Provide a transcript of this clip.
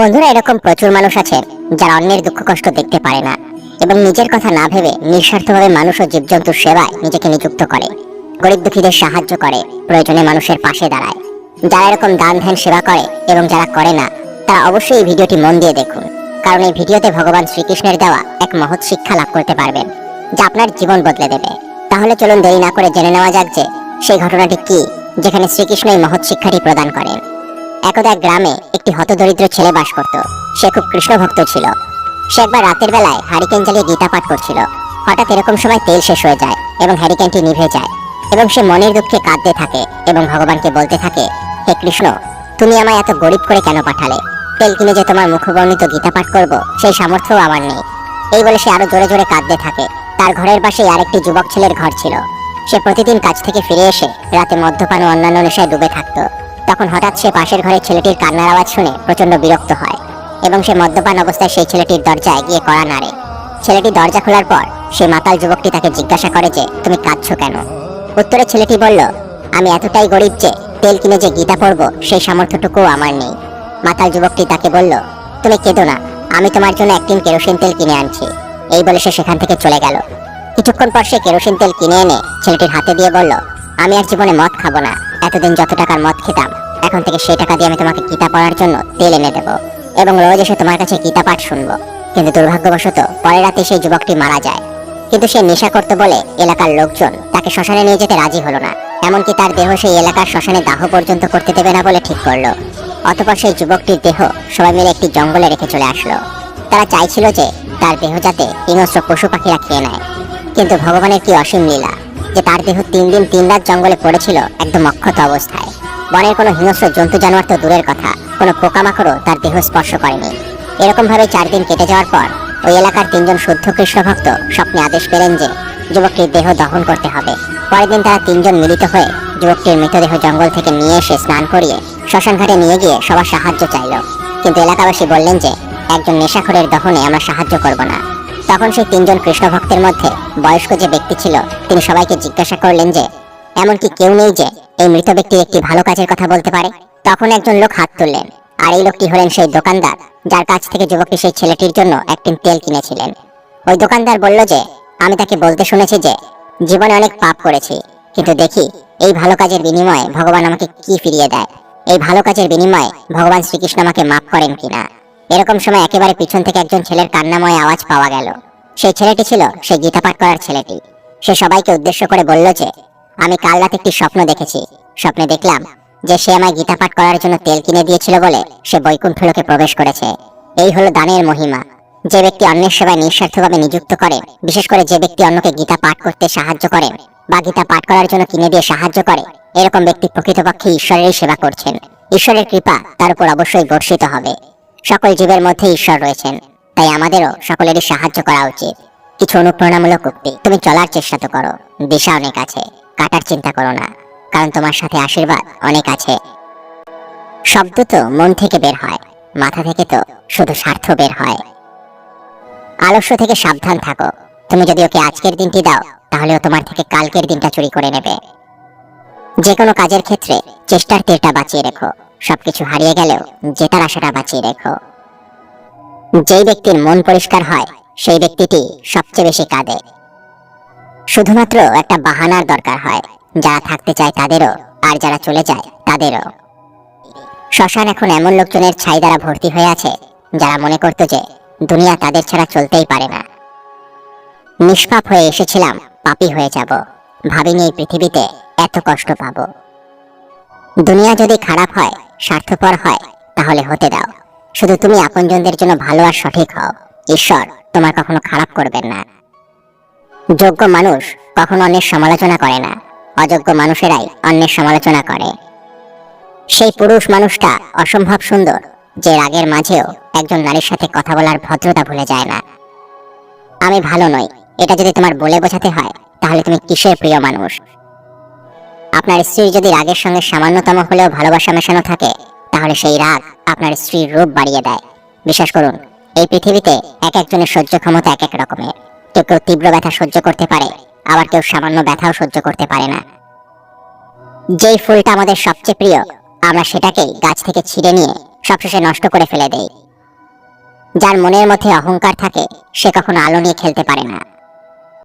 বন্ধুরা, এরকম প্রচুর মানুষ আছে যারা অন্যের দুঃখ কষ্ট দেখতে পারে না এবং নিজের কথা না ভেবে নিঃস্বার্থভাবে মানুষ ও জীবজন্তুর সেবায় নিজেকে নিযুক্ত করে। গরিব দুঃখীদের সাহায্য করে, প্রয়োজনে মানুষের পাশে দাঁড়ায়। যারা এরকম দান ধ্যান সেবা করে এবং যারা করে না, তারা অবশ্যই এই ভিডিওটি মন দিয়ে দেখুন, কারণ এই ভিডিওতে ভগবান শ্রীকৃষ্ণের দেওয়া এক মহৎ শিক্ষা লাভ করতে পারবেন, যা আপনার জীবন বদলে দেবে। তাহলে চলুন দেরি না করে জেনে নেওয়া যাক যে সেই ঘটনাটি কি, যেখানে শ্রীকৃষ্ণ এই মহৎ শিক্ষাটি প্রদান করেন। একদা এক গ্রামে একটি হতদরিদ্র ছেলে বাস করত। সে খুব কৃষ্ণ ভক্ত ছিল। সে একবার রাতের বেলায় হারিকেন জ্বালিয়ে গীতা পাঠ করছিল। হঠাৎ এরকম সময় তেল শেষ হয়ে যায় এবং হ্যারিকেনটি নিভে যায় এবং সে মনের দুঃখে কাঁদতে থাকে এবং ভগবানকে বলতে থাকে, হে কৃষ্ণ, তুমি আমায় এত গরিব করে কেন পাঠালে? তেল কিনে যে তোমার মুখবর্ণিত গীতা পাঠ করব, সেই সামর্থ্যও আমার নেই। এই বলে সে আরও জোরে জোরে কাঁদতে থাকে। তার ঘরের পাশে আরেকটি যুবক ছেলের ঘর ছিল। সে প্রতিদিন কাজ থেকে ফিরে এসে রাতে মদ্যপান ও অন্যান্য নেশায় ডুবে থাকতো। তখন হঠাৎ সে পাশের ঘরের ছেলেটির কান্নার আওয়াজ শুনে প্রচণ্ড বিরক্ত হয় এবং সে মদ্যপান অবস্থায় সেই ছেলেটির দরজায় গিয়ে কড়া নাড়ে। ছেলেটি দরজা খোলার পর সেই মাতাল যুবকটি তাকে জিজ্ঞাসা করে যে, তুমি কাঁদছো কেন? উত্তরে ছেলেটি বলল, আমি এতটাই গরিব যে তেল কিনে যে গীতা পড়ব, সেই সামর্থ্যটুকুও আমার নেই। মাতাল যুবকটি তাকে বলল, তুমি কেঁদো না, আমি তোমার জন্য একদিন কেরোসিন তেল কিনে আনছি। এই বলে সে সেখান থেকে চলে গেল। কিছুক্ষণ পর সে কেরোসিন তেল কিনে এনে ছেলেটির হাতে দিয়ে বলল, আমি আর জীবনে মদ খাব না, এতদিন যত টাকার মদ খেতাম এখন থেকে সেই টাকা দিয়ে আমি তোমাকে গীতা পড়ার জন্য তেল এনে দেবো এবং রোজ এসে তোমার কাছে গীতা পাঠ শুনব। কিন্তু দুর্ভাগ্যবশত পরের রাতে সেই যুবকটি মারা যায়। কিন্তু সে নেশা করতে বলে এলাকার লোকজন তাকে শ্মশানে নিয়ে যেতে রাজি হলো না। এমনকি তার দেহ সেই এলাকার শ্মশানে দাহ পর্যন্ত করতে দেবে না বলে ঠিক করল। অতপর সেই যুবকটির দেহ সবাই মিলে একটি জঙ্গলে রেখে চলে আসলো। তারা চাইছিল যে তার দেহ যাতে হিংস্র পশু পাখিরা খেয়ে নেয়। কিন্তু ভগবানের কি অসীম লীলা যে তার দেহ তিন দিন তিন রাত জঙ্গলে পড়েছিল একদম অক্ষত অবস্থায়। বনের কোনো হিংস্র জন্তু জানোয়ার তো দূরের কথা। কোনো পোকামাকড়ও তার দেহ স্পর্শ করেনি। এরকম ভাবে চার দিন কেটে যাওয়ার পর ওই এলাকার তিনজন শুদ্ধ কৃষ্ণ ভক্ত স্বপ্নে আদেশ পেলেন যে যুবকটির দেহ দহন করতে হবে। পরের দিন তারা তিনজন মিলিত হয়ে যুবকটির মৃতদেহ জঙ্গল থেকে নিয়ে এসে স্নান করিয়ে শ্মশান ঘাটে নিয়ে গিয়ে সবার সাহায্য চাইল। কিন্তু এলাকাবাসী বললেন যে, একজন নেশাখোরের দহনে আমরা সাহায্য করব না। তখন সেই তিনজন কৃষ্ণ ভক্তের মধ্যে বয়স্ক যে ব্যক্তি ছিল, তিনি সবাইকে জিজ্ঞাসা করলেন যে, এমনকি কেউ নেই যে এই মৃত ব্যক্তির একটি ভালো কাজের কথা বলতে পারে। তখন একজন লোক হাত তুললেন, আর এই লোকটি হলেন সেই দোকানদার, যার কাছ থেকে যুবকটি সেই ছেলেটির জন্য একটি তেল কিনেছিলেন। ওই দোকানদার বলল যে, আমি তাকে বলতে শুনেছি যে, জীবনে অনেক পাপ করেছি, কিন্তু দেখি, এই ভালো কাজের বিনিময়ে ভগবান আমাকে কি ফিরিয়ে দেয়? এই ভালো কাজের বিনিময়ে ভগবান শ্রীকৃষ্ণ আমাকে মাফ করেন কিনা? এরকম সময় একেবারে পিছন থেকে একজন ছেলের কান্নাময় আওয়াজ পাওয়া গেল। সেই ছেলেটি ছিল সেই গীতা পাঠ করার ছেলেটি। সে সবাইকে উদ্দেশ্য করে বলল যে আমি কাল রাতে একটি স্বপ্ন দেখেছি। স্বপ্নে দেখলাম যে সে আমায় গীতা পাঠ করার জন্য তেল কিনে দিয়েছিল বলে সে বৈকুণ্ঠ লোকে প্রবেশ করেছে। এই হলো দানের মহিমা। যে ব্যক্তি অন্যের সেবায় নিঃস্বার্থভাবে নিযুক্ত করেন বিশেষ করে যে ব্যক্তি অন্যকে গীতা পাঠ করতে সাহায্য করেন বা গীতা পাঠ করার জন্য কিনে দিয়ে সাহায্য করে, এরকম ব্যক্তি প্রকৃতপক্ষে ঈশ্বরেরই সেবা করছেন। ঈশ্বরের কৃপা তার উপর অবশ্যই বর্ষিত হবে। সকল জীবের মধ্যে ঈশ্বর রয়েছেন। তাই আমাদেরও সকলেরই সাহায্য করা উচিত। কিছু অনুপ্রেরণামূলক উক্তি তুমি চলার চেষ্টা তো করো। দিশা অনেক আছে। কাটার চিন্তা করো না, কারণ তোমার সাথে আশীর্বাদ অনেক আছে। শব্দ তো মন থেকে বের হয়, মাথা থেকে তো শুধু স্বার্থ বের হয়। আলস্য থেকে সাবধান থাকো, তুমি যদি ওকে আজকের দিনটি দাও, তাহলে ও তোমার থেকে কালকের দিনটা চুরি করে নেবে। যে কোনো কাজের ক্ষেত্রে চেষ্টার তীরটা বাঁচিয়ে রেখো, সবকিছু হারিয়ে গেলেও জেতার আশাটা বাঁচিয়ে রেখো। যেই ব্যক্তির মন পরিষ্কার হয়, সেই ব্যক্তিটি সবচেয়ে বেশি কাঁদে। শুধুমাত্র একটা বাহানার দরকার হয় যারা থাকতে চায় তাদেরও আর যারা চলে যায় তাদেরও। শ্মশান এখন এমন লোকজনের ছাই দ্বারা ভর্তি হয়ে আছে, যারা মনে করত যে দুনিয়া তাদের ছাড়া চলতেই পারে না। নিষ্পাপ হয়ে এসেছিলাম, পাপী হয়ে যাব। ভাবিনি এই পৃথিবীতে এত কষ্ট পাবো। দুনিয়া যদি খারাপ হয়, স্বার্থপর হয়, তাহলে হতে দাও। শুধু তুমি আপনজনদের জন্য ভালো আর সঠিক হও। ঈশ্বর তোমার কখনো খারাপ করবেন না। যোগ্য মানুষ কখনো অন্যের সমালোচনা করে না। অযোগ্য মানুষেরাই অন্যের সমালোচনা করে। সেই পুরুষ মানুষটা অসম্ভব সুন্দর, যে রাগের মাঝেও একজন নারীর সাথে কথা বলার ভদ্রতা ভুলে যায় না। আমি ভালো নই, এটা যদি তোমার বলে বোঝাতে হয়, তাহলে তুমি কিসের প্রিয় মানুষ? আপনার স্ত্রীর যদি রাগের সঙ্গে সামান্যতম হলেও ভালোবাসা মেশানো থাকে, তাহলে সেই রাগ আপনার স্ত্রীর রূপ বাড়িয়ে দেয়। বিশ্বাস করুন, এই পৃথিবীতে এক একজনের সহ্য ক্ষমতা এক এক রকমের। কেউ কেউ তীব্র ব্যথা সহ্য করতে পারে, আবার কেউ সামান্য ব্যথাও সহ্য করতে পারে না। যেই ফুলটা আমাদের সবচেয়ে প্রিয়, আমরা সেটাকে গাছ থেকে ছিঁড়ে নিয়ে সবশেষে নষ্ট করে ফেলে দেই। যার মনের মধ্যে অহংকার থাকে, সে কখনো আলো নিয়ে খেলতে পারে না।